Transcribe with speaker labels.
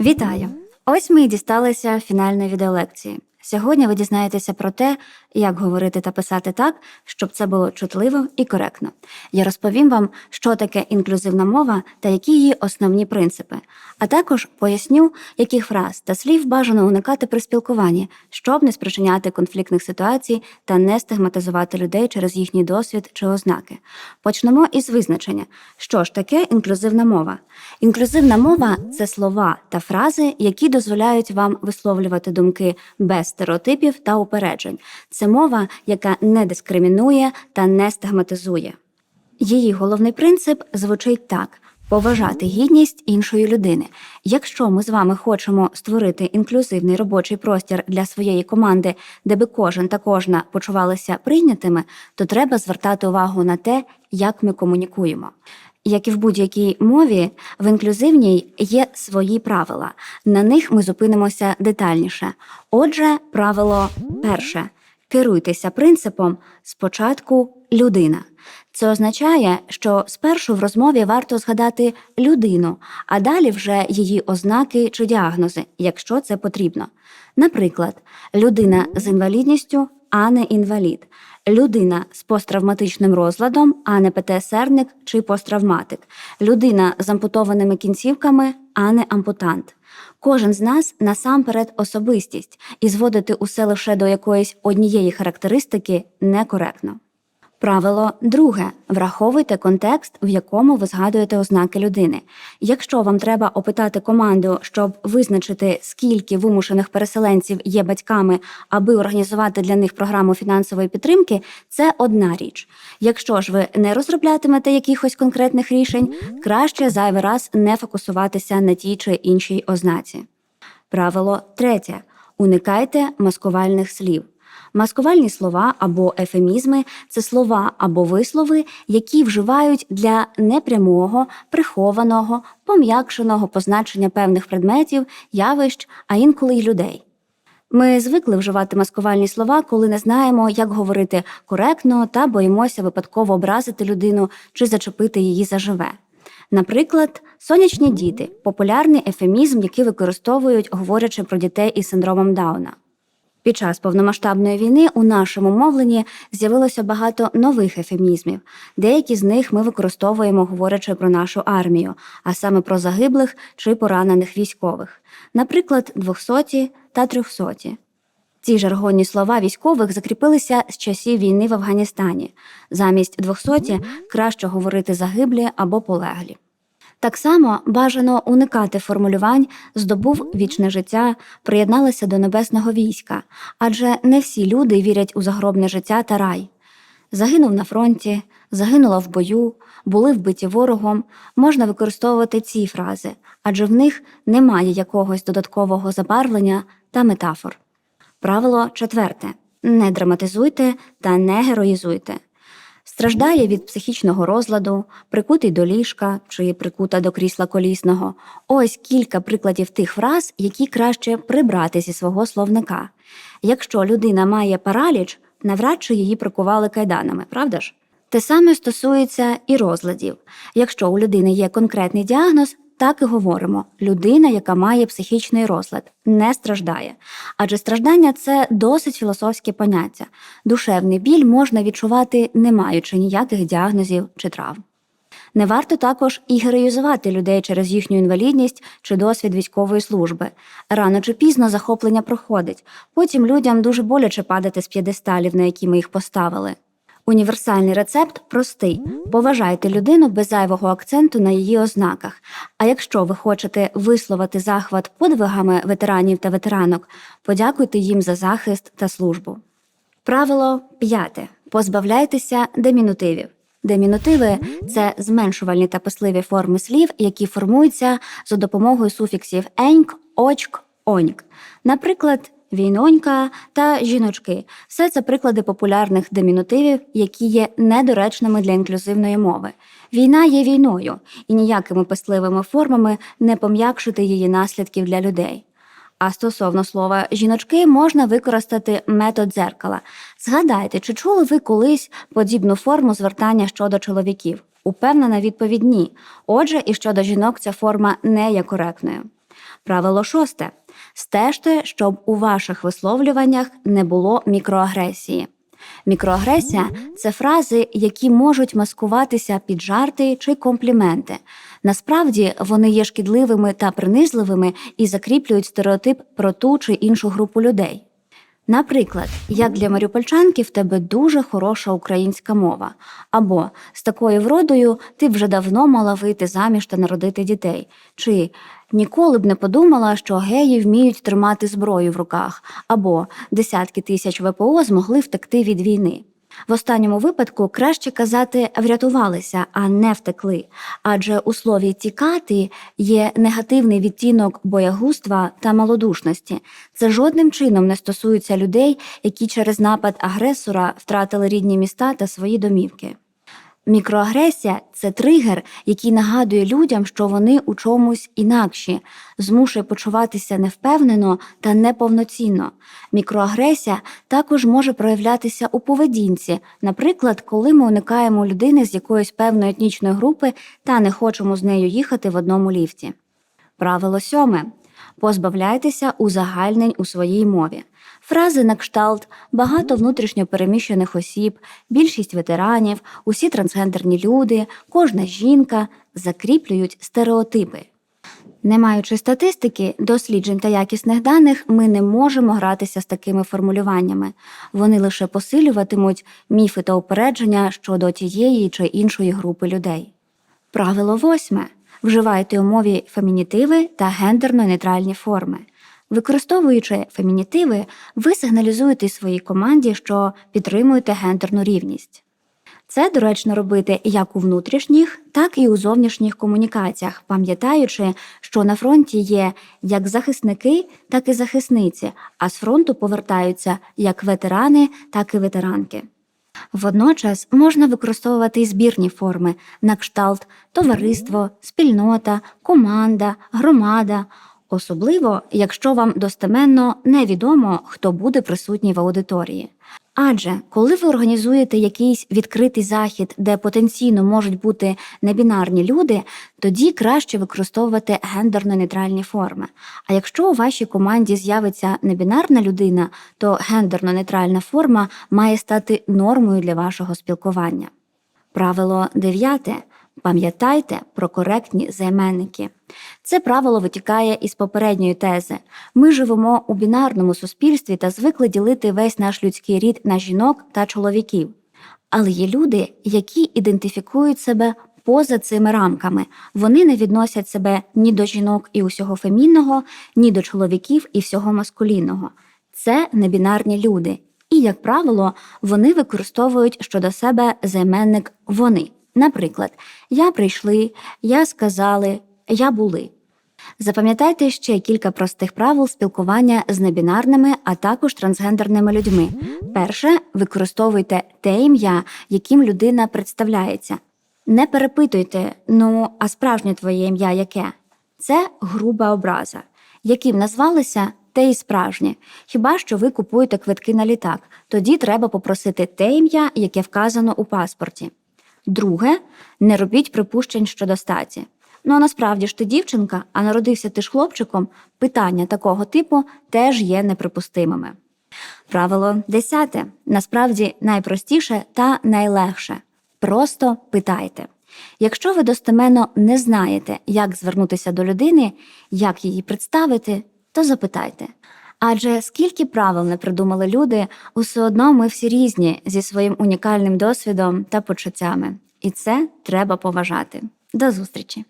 Speaker 1: Вітаю! Ось ми і дісталися фінальної відеолекції. Сьогодні ви дізнаєтеся про те, як говорити та писати так, щоб це було чутливо і коректно. Я розповім вам, що таке інклюзивна мова та які її основні принципи, а також поясню, яких фраз та слів бажано уникати при спілкуванні, щоб не спричиняти конфліктних ситуацій та не стигматизувати людей через їхній досвід чи ознаки. Почнемо із визначення, що ж таке інклюзивна мова. Інклюзивна мова це слова та фрази, які дозволяють вам висловлювати думки без стереотипів та упереджень. Це мова, яка не дискримінує та не стигматизує. Її головний принцип звучить так: поважати гідність іншої людини. Якщо ми з вами хочемо створити інклюзивний робочий простір для своєї команди, де би кожен та кожна почувалися прийнятими, то треба звертати увагу на те, як ми комунікуємо. Як і в будь-якій мові, в інклюзивній є свої правила. На них ми зупинимося детальніше. Отже, правило перше. Керуйтеся принципом спочатку людина. Це означає, що спершу в розмові варто згадати людину, а далі вже її ознаки чи діагнози, якщо це потрібно. Наприклад, людина з інвалідністю, а не інвалід, людина з посттравматичним розладом, а не ПТСРник чи посттравматик, людина з ампутованими кінцівками, а не ампутант. Кожен з нас насамперед особистість, і зводити усе лише до якоїсь однієї характеристики некоректно. Правило друге. Враховуйте контекст, в якому ви згадуєте ознаки людини. Якщо вам треба опитати команду, щоб визначити, скільки вимушених переселенців є батьками, аби організувати для них програму фінансової підтримки, це одна річ. Якщо ж ви не розроблятимете якихось конкретних рішень, краще зайвий раз не фокусуватися на тій чи іншій ознаці. Правило третє. Уникайте маскувальних слів. Маскувальні слова або ефемізми це слова або вислови, які вживають для непрямого, прихованого, пом'якшеного позначення певних предметів, явищ, а інколи й людей. Ми звикли вживати маскувальні слова, коли не знаємо, як говорити коректно та боїмося випадково образити людину чи зачепити її заживе. Наприклад, сонячні діти популярний ефемізм, який використовують, говорячи про дітей із синдромом Дауна. Під час повномасштабної війни у нашому мовленні з'явилося багато нових ефемізмів. Деякі з них ми використовуємо, говорячи про нашу армію, а саме про загиблих чи поранених військових, наприклад, двохсоті та трьохсоті. Ці жаргонні слова військових закріпилися з часів війни в Афганістані. Замість двохсоті краще говорити загиблі або полеглі. Так само бажано уникати формулювань здобув вічне життя, приєдналися до небесного війська, адже не всі люди вірять у загробне життя та рай. Загинув на фронті, загинула в бою, були вбиті ворогом. Можна використовувати ці фрази, адже в них немає якогось додаткового забарвлення та метафор. Правило четверте: не драматизуйте та не героїзуйте. Страждає від психічного розладу, прикутий до ліжка чи прикута до крісла колісного. Ось кілька прикладів тих фраз, які краще прибрати зі свого словника. Якщо людина має параліч, навряд чи її прикували кайданами, правда ж? Те саме стосується і розладів. Якщо у людини є конкретний діагноз, так і говоримо: людина, яка має психічний розлад, не страждає. Адже страждання це досить філософське поняття. Душевний біль можна відчувати, не маючи ніяких діагнозів чи травм. Не варто також і героїзувати людей через їхню інвалідність чи досвід військової служби. Рано чи пізно захоплення проходить. Потім людям дуже боляче падати з п'єдесталів, на які ми їх поставили. Універсальний рецепт простий: поважайте людину без зайвого акценту на її ознаках. А якщо ви хочете висловити захват подвигами ветеранів та ветеранок, подякуйте їм за захист та службу. Правило п'яте: позбавляйтеся демінутивів. Демінутиви це зменшувальні та писливі форми слів, які формуються за допомогою суфіксів еньк, очк, оньк. Наприклад, війнонька та жіночки все це приклади популярних демінутивів, які є недоречними для інклюзивної мови. Війна є війною, і ніякими писливими формами не пом'якшити її наслідків для людей. А стосовно слова жіночки можна використати метод дзеркала. Згадайте, чи чули ви колись подібну форму звертання щодо чоловіків? Упевнена відповідь ні. Отже, і щодо жінок ця форма не є коректною. Правило шосте. Стежте, щоб у ваших висловлюваннях не було мікроагресії. Мікроагресія це фрази, які можуть маскуватися під жарти чи компліменти. Насправді вони є шкідливими та принизливими і закріплюють стереотип про ту чи іншу групу людей. Наприклад, як для маріупольчанки в тебе дуже хороша українська мова, або з такою вродою ти вже давно мала вийти заміж та народити дітей, чи ніколи б не подумала, що геї вміють тримати зброю в руках, або десятки тисяч ВПО змогли втекти від війни. В останньому випадку краще казати врятувалися, а не втекли. Адже у слові тікати є негативний відтінок боягузтва та малодушності. Це жодним чином не стосується людей, які через напад агресора втратили рідні міста та свої домівки. Мікроагресія це тригер, який нагадує людям, що вони у чомусь інакші, змушує почуватися невпевнено та неповноцінно. Мікроагресія також може проявлятися у поведінці, наприклад, коли ми уникаємо людини з якоїсь певної етнічної групи та не хочемо з нею їхати в одному ліфті. Правило сьоме. Позбавляйтеся узагальнень у своїй мові. Фрази на кшталт, багато внутрішньо переміщених осіб, більшість ветеранів, усі трансгендерні люди, кожна жінка закріплюють стереотипи. Не маючи статистики, досліджень та якісних даних, ми не можемо гратися з такими формулюваннями. Вони лише посилюватимуть міфи та упередження щодо тієї чи іншої групи людей. Правило восьме. Вживайте у мові фемінітиви та гендерно-нейтральні форми. Використовуючи фемінітиви, ви сигналізуєте своїй команді, що підтримуєте гендерну рівність. Це доречно робити як у внутрішніх, так і у зовнішніх комунікаціях, пам'ятаючи, що на фронті є як захисники, так і захисниці, а з фронту повертаються як ветерани, так і ветеранки. Водночас можна використовувати і збірні форми на кшталт товариство, спільнота, команда, громада, особливо якщо вам достеменно невідомо, хто буде присутній в аудиторії. Адже коли ви організуєте якийсь відкритий захід, де потенційно можуть бути небінарні люди, тоді краще використовувати гендерно-нейтральні форми. А якщо у вашій команді з'явиться небінарна людина, то гендерно-нейтральна форма має стати нормою для вашого спілкування. Правило дев'яте. Пам'ятайте про коректні займенники. Це правило витікає із попередньої тези. Ми живемо у бінарному суспільстві та звикли ділити весь наш людський рід на жінок та чоловіків. Але є люди, які ідентифікують себе поза цими рамками. Вони не відносять себе ні до жінок і усього фемінного, ні до чоловіків і всього маскулінного. Це небінарні люди. І, як правило, вони використовують щодо себе займенник вони. Наприклад, я прийшли, я сказали, я були. Запам'ятайте ще кілька простих правил спілкування з небінарними, а також трансгендерними людьми. Перше, використовуйте те ім'я, яким людина представляється. Не перепитуйте, ну, а справжнє твоє ім'я яке? Це груба образа. Яким назвалися, те і справжнє. Хіба що ви купуєте квитки на літак, тоді треба попросити те ім'я, яке вказано у паспорті. Друге, не робіть припущень щодо статі. Ну а насправді ж ти дівчинка, а народився ти ж хлопчиком, питання такого типу теж є неприпустимими. Правило десяте. Насправді найпростіше та найлегше. Просто питайте. Якщо ви достеменно не знаєте, як звернутися до людини, як її представити, то запитайте. Адже скільки правил не придумали люди, усе одно ми всі різні зі своїм унікальним досвідом та почуттями, і це треба поважати. До зустрічі!